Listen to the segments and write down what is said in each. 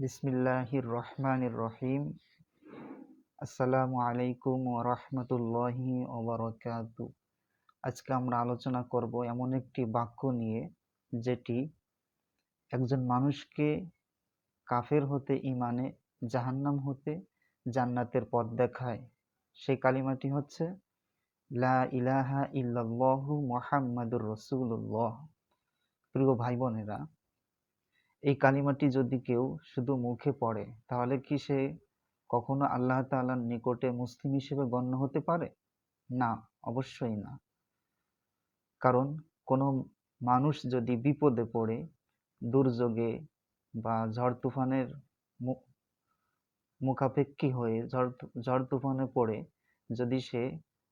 বিসমিল্লাহির রহমানির রহিম আসসালামু আলাইকুম ওয়া রাহমাতুল্লাহি ওয়া বারাকাতু আজকে আমরা আলোচনা করব এমন একটি বাক্য নিয়ে, যেটি একজন মানুষকে কাফের হতে ইমানে জাহান্নাম হতে, জান্নাতের পথ দেখায়। সেই কালিমাটি হচ্ছে, লা ইলাহা ইল্লাল্লাহু মুহাম্মাদুর রাসূলুল্লাহ। প্রিয় ভাই বোনেরা এই কালিমাটি যদি কেউ শুধু মুখে পড়ে, তাহলে কি সে কখনো আল্লাহ তাআলার নিকটে মুসলিম হিসেবে গণ্য হতে পারে? না, অবশ্যই না। কারণ কোনো মানুষ যদি বিপদে পড়ে, দুর্যোগে বা ঝড় তুফানের মুখাপেক্ষী হয়ে ঝড় ঝড় তুফানে পড়ে, যদি সে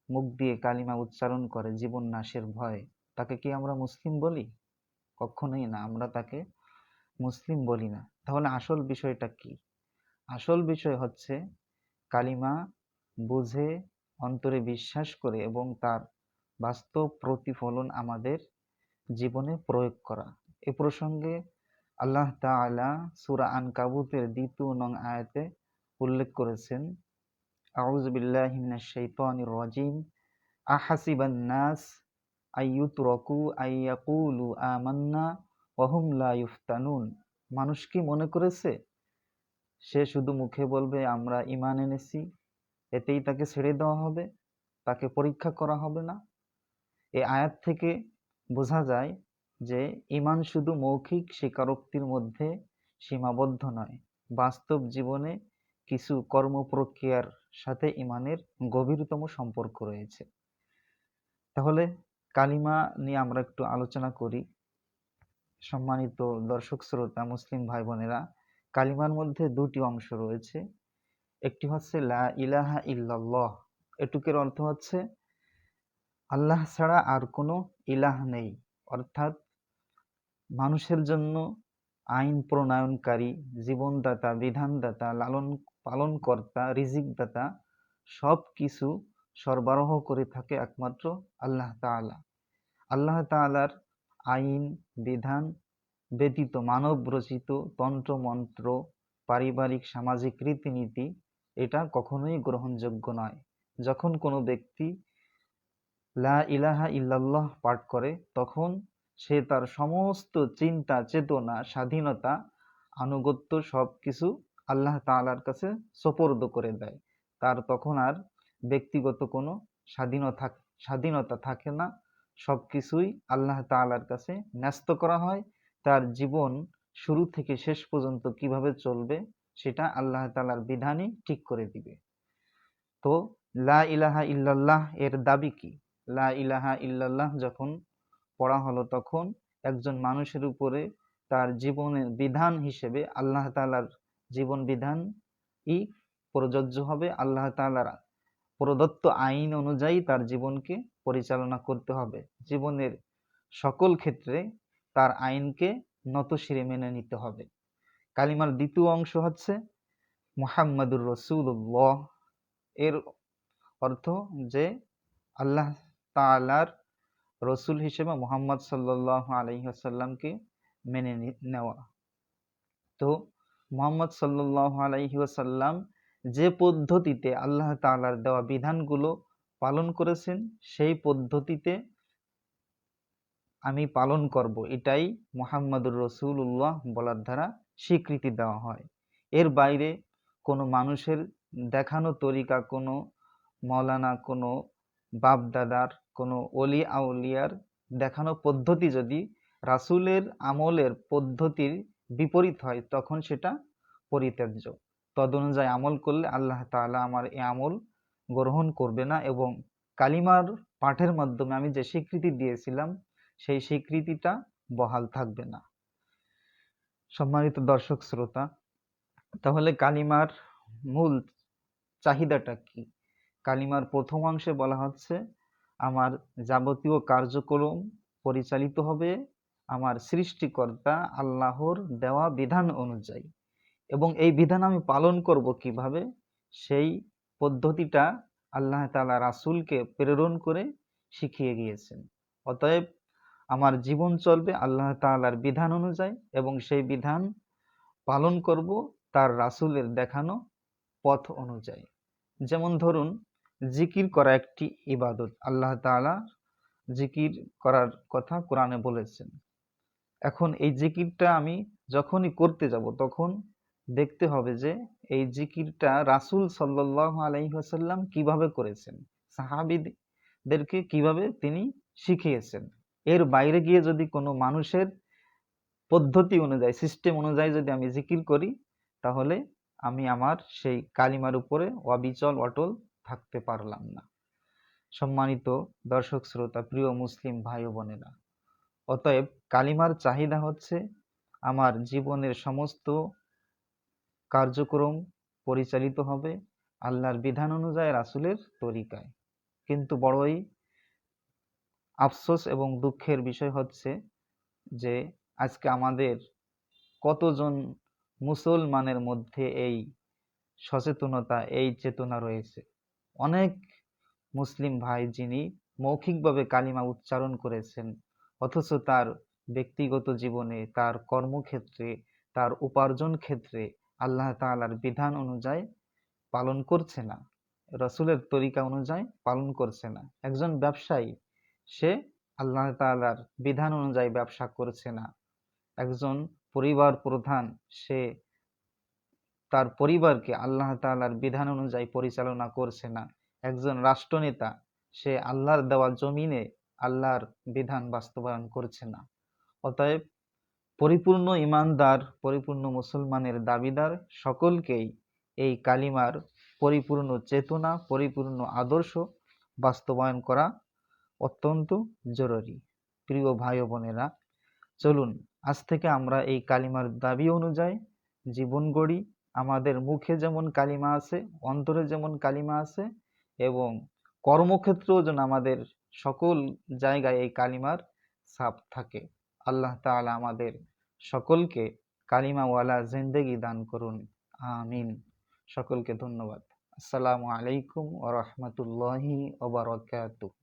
মুখ দিয়ে কালিমা উচ্চারণ করে জীবন নাশের ভয়ে, তাকে কি আমরা মুসলিম বলি? কখনোই না। আমরা তাকে মুসলিম বলি না। তাহলে আসল বিষয়টা কি? আসল বিষয় হচ্ছে কালিমা বুঝে, অন্তরে বিশ্বাস করে এবং তার বাস্তব প্রতিফলন আমাদের জীবনে প্রয়োগ করা। এ প্রসঙ্গে আল্লাহ তালা সুরা আন কাবুতের দ্বিতীয় নং আয়াতে উল্লেখ করেছেন, আউযু বিল্লাহি মিনাশ শাইতানির রাজিম। আহাসিবান নাস আইয়ুতরাকু আইয়াকুলু আমান্না ওয়াহুম লা ইফতানুন। মানুষ কি মনে করেছে? সে শুধু মুখে বলবে, আমরা ঈমান এনেছি, এতেই তাকে ছেড়ে দেওয়া হবে, তাকে পরীক্ষা করা হবে না। এই আয়াত থেকে বোঝা যায় যে ইমান শুধু মৌখিক স্বীকারোক্তির মধ্যে সীমাবদ্ধ নয়, বাস্তব জীবনে কিছু কর্ম প্রক্রিয়ার সাথে ঈমানের গভীরতম সম্পর্ক রয়েছে। তাহলে কালিমা নিয়ে আমরা একটু আলোচনা করি। সম্মানিত দর্শক, শ্রোতা, মুসলিম ভাই বোনেরা কালিমার মধ্যে দুটি অংশ রয়েছে। একটি হচ্ছে, লা ইলাহা ইল্লাল্লাহ এটুকের অর্থ হচ্ছে, আল্লাহ ছাড়া আর কোনো ইলাহ নেই অর্থাৎ মানুষের জন্য আইন প্রণয়নকারী, জীবনদাতা, বিধানদাতা, লালন, পালনকর্তা, রিজিকদাতা সব কিছু সরবরাহ করে থাকে একমাত্র আল্লাহ তাআলা। আল্লাহ তাআলার আইন, বিধান ব্যতীত মানব রচিত তন্ত্রমন্ত্র পারিবারিক, সামাজিক রীতিনীতি এটা কখনোই গ্রহণযোগ্য নয়। যখন কোনো ব্যক্তি লা ইলাহা ইল্লাল্লাহ পাঠ করে, তখন সে তার সমস্ত চিন্তা, চেতনা, স্বাধীনতা, আনুগত্য সবকিছু আল্লাহ তাআলার কাছে সোপর্দ করে দেয়। তার তখন আর ব্যক্তিগত কোনো স্বাধীনতা স্বাধীনতা থাকে না। সবকিছুই আল্লাহ তালার কাছে ন্যস্ত করা হয়। তার জীবন শুরু থেকে শেষ পর্যন্ত কীভাবে চলবে, সেটা আল্লাহ তালার বিধানই ঠিক করে দিবে। তো লা ইলাহা ইল্লাল্লাহ এর দাবি কি? লা ইলাহা ইল্লাল্লাহ যখন পড়া হলো তখন একজন মানুষের উপরে তার জীবনের বিধান হিসেবে আল্লাহ তালার জীবন বিধান ই প্রযোজ্য হবে। আল্লাহ তাআলার প্রদত্ত আইন অনুযায়ী তার জীবনকে পরিচালনা করতে হবে। জীবনের সকল ক্ষেত্রে তার আইনকে নতশিরে মেনে নিতে হবে। কালিমার দ্বিতীয় অংশ হচ্ছে মোহাম্মদুর রসুল্লাহ এর অর্থ যে আল্লাহ তাআলার রসুল হিসেবে মুহাম্মদ সাল্লাহ আলহিহাসাল্লামকে মেনে নেওয়া। তো মুহাম্মদ সাল্লাহ আলহিহাসাল্লাম যে পদ্ধতিতে আল্লাহ তাআলার দেওয়া বিধানগুলো পালন করেছেন, সেই পদ্ধতিতে আমি পালন করব। এটাই মুহাম্মাদুর রসুল্লাহ বলার দ্বারা স্বীকৃতি দেওয়া হয়। এর বাইরে কোনো মানুষের দেখানো তরিকা, কোনো মৌলানা, কোনো বাপদাদার, কোনো অলি আউলিয়ার দেখানো পদ্ধতি যদি রাসূলের আমলের পদ্ধতির বিপরীত হয়, তখন সেটা পরিত্যাজ্য। তদনুযায়ী আমল করলে আল্লাহ তাআলা আমার এ আমল গ্রহণ করবে না এবং কালিমার পাঠের মাধ্যমে আমি যে স্বীকৃতি দিয়েছিলাম, সেই স্বীকৃতিটা বহাল থাকবে না। সম্মানিত দর্শক, শ্রোতা, তাহলে কালিমার মূল চাহিদাটা কি? কালিমার প্রথম অংশে বলা হচ্ছে, আমার যাবতীয় কার্যক্রম পরিচালিত হবে আমার সৃষ্টিকর্তা আল্লাহর দেওয়া বিধান অনুযায়ী। এবং এই বিধান আমি পালন করব কীভাবে? সেই পদ্ধতিটা আল্লাহ তাআলা রাসূলকে প্রেরণ করে শিখিয়ে গিয়েছেন। অতএব আমার জীবন চলবে আল্লাহ তাআলার বিধান অনুযায়ী এবং সেই বিধান পালন করব তার রাসূলের দেখানো পথ অনুযায়ী। যেমন ধরুন, জিকির করা একটি ইবাদত। আল্লাহ তাআলা জিকির করার কথা কোরআনে বলেছেন। এখন এই জিকিরটা আমি যখনই করতে যাব তখন দেখতে হবে যে এই জিকিরটা রাসূল সাল্লাল্লাহু আলাইহি ওয়াসাল্লাম কীভাবে করেছেন? সাহাবীদেরকে কীভাবে তিনি শিখিয়েছেন? এর বাইরে গিয়ে যদি কোনো মানুষের পদ্ধতি অনুযায়ী সিস্টেম অনুযায়ী যদি আমি জিকির করি, তাহলে আমি আমার সেই কালিমার উপরে অবিচল, অটল থাকতে পারলাম না। সম্মানিত দর্শক, শ্রোতা, প্রিয় মুসলিম ভাই বোনেরা, অতএব কালিমার চাহিদা হচ্ছে আমার জীবনের সমস্ত কার্যক্রম পরিচালিত হবে আল্লাহর বিধান অনুযায়ী রাসুলের তরিকায়। কিন্তু বড়ই আফসোস এবং দুঃখের বিষয় হচ্ছে যে আজকে আমাদের কতজন মুসলমানের মধ্যে এই সচেতনতা, এই চেতনা রয়েছে। অনেক মুসলিম ভাই যিনি মৌখিকভাবে কালিমা উচ্চারণ করেছেন, অথচ তার ব্যক্তিগত জীবনে, তার কর্মক্ষেত্রে, তার উপার্জন ক্ষেত্রে আল্লাহ তাআলার বিধান অনুযায়ী পালন করছে না। রসুলের তরিকা অনুযায়ী পালন করছে না। একজন ব্যবসায়ী, সে আল্লাহ তাআলার বিধান অনুযায়ী ব্যবসা করছে না। একজন পরিবার প্রধান, সে তার পরিবারকে আল্লাহ তাআলার বিধান অনুযায়ী পরিচালনা করছে না। একজন রাষ্ট্রনেতা, সে আল্লাহর দেওয়া জমিনে আল্লাহর বিধান বাস্তবায়ন করছে না। অতএব পরিপূর্ণ ইমানদার, পরিপূর্ণ মুসলমানের দাবিদার সকলকেই এই কালিমার পরিপূর্ণ চেতনা, পরিপূর্ণ আদর্শ বাস্তবায়ন করা অত্যন্ত জরুরি। প্রিয় ভাই বোনেরা, চলুন, আজ থেকে আমরা এই কালিমার দাবি অনুযায়ী জীবন গড়ি। আমাদের মুখে যেমন কালিমা আছে, অন্তরে যেমন কালিমা আছে এবং কর্মক্ষেত্রেও যেন আমাদের সকল জায়গায় এই কালিমার ছাপ থাকে। আল্লাহ তালা আমাদের সকলকে কালিমাওয়ালা জিন্দেগি দান করুন। আমিন। সকলকে ধন্যবাদ। আসসালামু আলাইকুম ওয়া রহমতুল্লাহি ওয়া বারাকাতুহু।